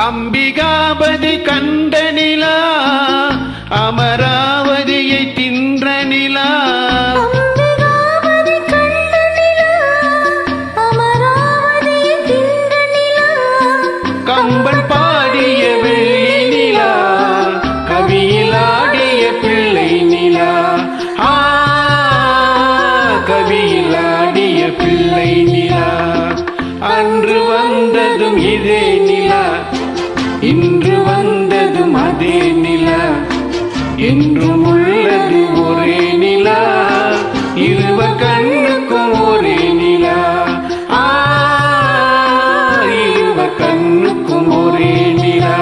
அம்பிகாபதி கண்ட நிலா அமராவதியை தின்ற நிலா கம்பன் பாடிய வெள்ளி நிலா கவியில் ஆடிய பிள்ளை நிலா ஆ கவியில் ஆடிய பிள்ளை நிலா அன்று வந்ததும் இதே நிலா என்றும் உள்ளது ஒரே நிலா. இருவ கண்ணுக்கும் ஒரே நிலா. இருவ கண்ணுக்கும் ஒரே நிலா.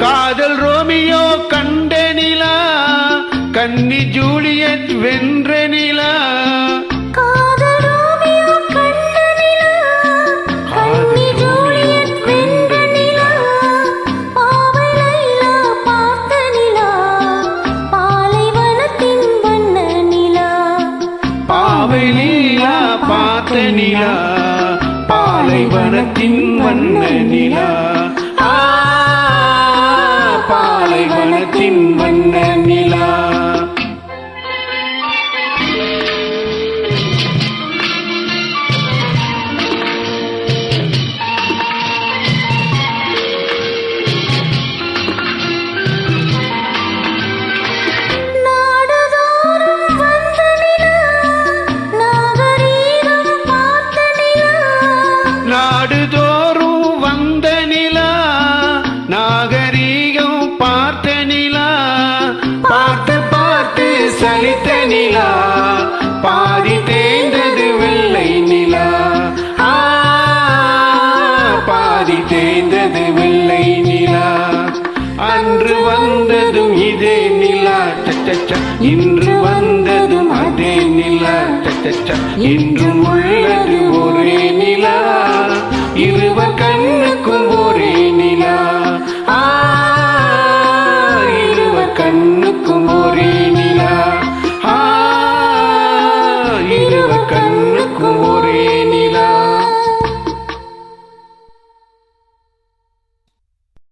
காதல் ரோமியோ கண்ட கன்னி ஜூலியட் வென்ற நிலா. பார்த்த நிலா. பாலைவனத்தின் வண்ண நிலா. இன்று வந்ததும் அதே நிலா. இன்றும் உள்ளது ஒரே நிலா. இருவர் கண்ணுக்கும் ஒரே நிலா. இருவர் கண்ணுக்கும் ஒரே நிலா. இருவர் கண்ணு